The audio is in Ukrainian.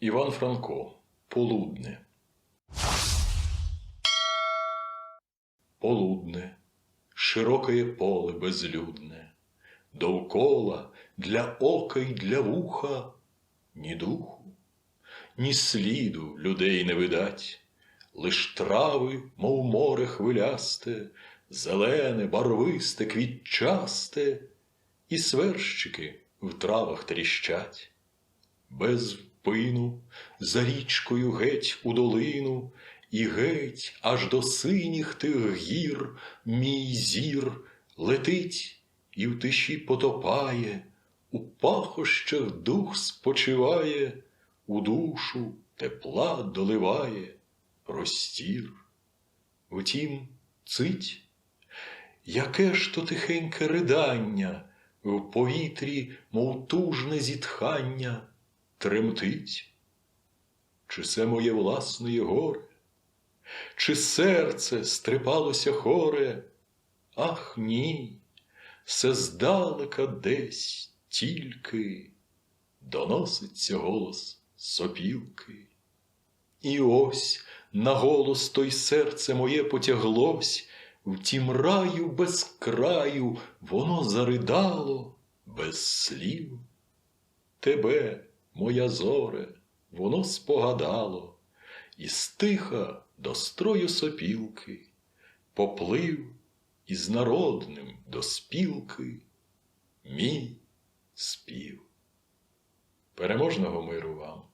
Іван Франко Полудне. Полудне, широкое поле безлюдне, Довкола для ока й для вуха ні духу, ні сліду людей не видать, Лиш трави, мов море хвилясте, Зелене, барвисте, квітчасте, І сверщики в травах тріщать. Без впину, за річкою геть у долину, І геть аж до синіх тих гір мій зір летить і в тиші потопає, у пахощах дух спочиває, у душу тепла доливає простір. Втім, цить, яке ж то тихеньке ридання, в повітрі, мов тужне зітхання, тремтить. Чи це моє власне горе? Чи серце стрипалося хоре? Ах, ні, все здалека десь тільки доноситься голос сопілки. І ось на голос той серце моє потяглось, в тім раю без краю воно заридало без слів. Тебе, моя зоре, воно спогадало, і стиха до строю сопілки поплив із народним до спілки мій спів. Переможного миру вам!